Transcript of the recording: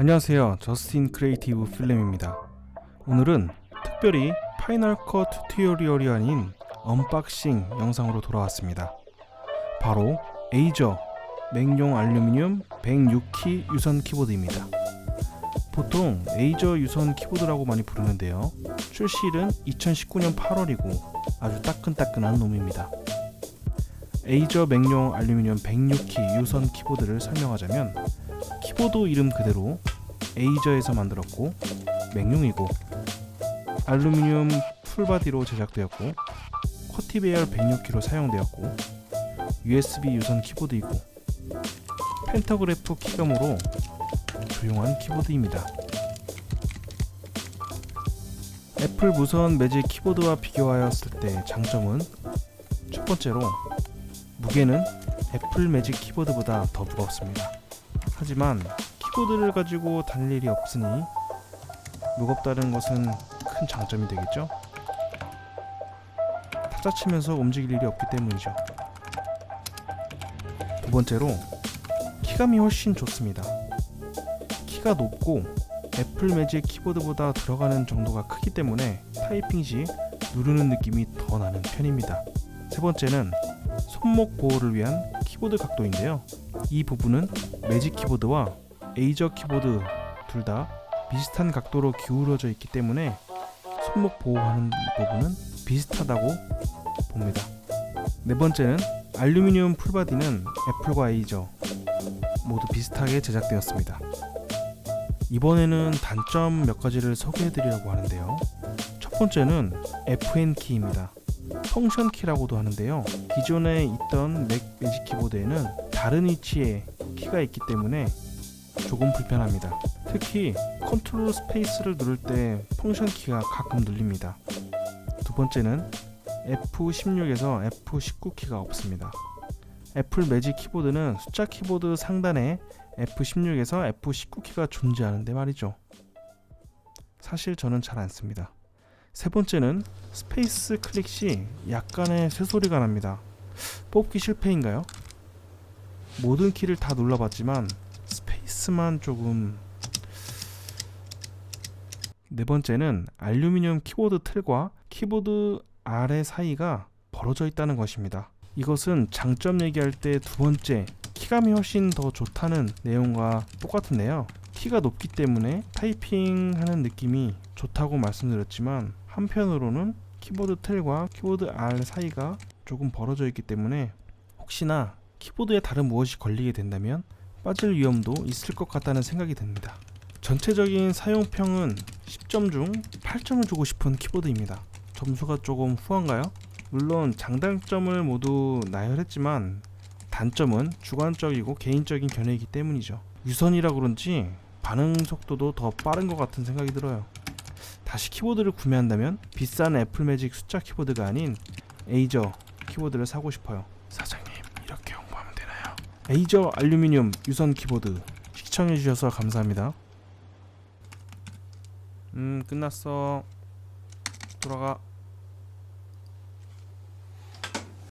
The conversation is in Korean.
안녕하세요. 저스틴 크리에이티브 필름입니다. 오늘은 특별히 파이널 컷 튜토리얼이 아닌 언박싱 영상으로 돌아왔습니다. 바로 에이저 맹용 알루미늄 106키 유선 키보드입니다. 보통 에이저 유선 키보드라고 많이 부르는데요. 출시일은 2019년 8월이고 아주 따끈따끈한 놈입니다. 에이저 맹용 알루미늄 106키 유선 키보드를 설명하자면 키보드 이름 그대로 에이저에서 만들었고 맹용이고 알루미늄 풀바디로 제작되었고 커티베어 106키로 사용되었고 USB 유선 키보드이고 펜터그래프 키감으로 조용한 키보드입니다. 애플 무선 매직 키보드와 비교하였을 때 장점은 첫 번째로 무게는 애플 매직 키보드보다 더 무겁습니다. 하지만 키보드를 가지고 다닐 일이 없으니 무겁다는 것은 큰 장점이 되겠죠? 타자 치면서 움직일 일이 없기 때문이죠. 두 번째로 키감이 훨씬 좋습니다. 키가 높고 애플 매직 키보드보다 들어가는 정도가 크기 때문에 타이핑 시 누르는 느낌이 더 나는 편입니다. 세 번째는 손목 보호를 위한 키보드 각도인데요. 이 부분은 매직 키보드와 에이저 키보드 둘 다 비슷한 각도로 기울어져 있기 때문에 손목 보호하는 부분은 비슷하다고 봅니다. 네 번째는 알루미늄 풀바디는 애플과 에이저 모두 비슷하게 제작되었습니다. 이번에는 단점 몇 가지를 소개해 드리려고 하는데요. 첫 번째는 FN 키입니다. 펑션 키라고도 하는데요. 기존에 있던 맥 매직 키보드에는 다른 위치에 키가 있기 때문에 조금 불편합니다. 특히 컨트롤 스페이스를 누를 때 펑션 키가 가끔 눌립니다. 두 번째는 F16에서 F19 키가 없습니다. 애플 매직 키보드는 숫자 키보드 상단에 F16에서 F19 키가 존재하는데 말이죠. 사실 저는 잘 안 씁니다. 세 번째는 스페이스 클릭 시 약간의 쇠소리가 납니다. 뽑기 실패인가요? 모든 키를 다 눌러봤지만 스페이스만 조금 네 번째는 알루미늄 키보드 틀과 키보드 아래 사이가 벌어져 있다는 것입니다. 이것은 장점 얘기할 때 두 번째 키감이 훨씬 더 좋다는 내용과 똑같은데요. 키가 높기 때문에 타이핑하는 느낌이 좋다고 말씀드렸지만 한편으로는 키보드 틀과 키보드 R 사이가 조금 벌어져 있기 때문에 혹시나 키보드에 다른 무엇이 걸리게 된다면 빠질 위험도 있을 것 같다는 생각이 듭니다. 전체적인 사용평은 10점 중 8점을 주고 싶은 키보드입니다. 점수가 조금 후한가요? 물론 장단점을 모두 나열했지만 단점은 주관적이고 개인적인 견해이기 때문이죠. 유선이라 그런지 반응 속도도 더 빠른 것 같은 생각이 들어요. 다시 키보드를 구매한다면 비싼 애플 매직 숫자 키보드가 아닌 에이저 키보드를 사고 싶어요. 사장님 이렇게 홍보하면 되나요? 에이저 알루미늄 유선 키보드 시청해 주셔서 감사합니다. 음 끝났어. 돌아가.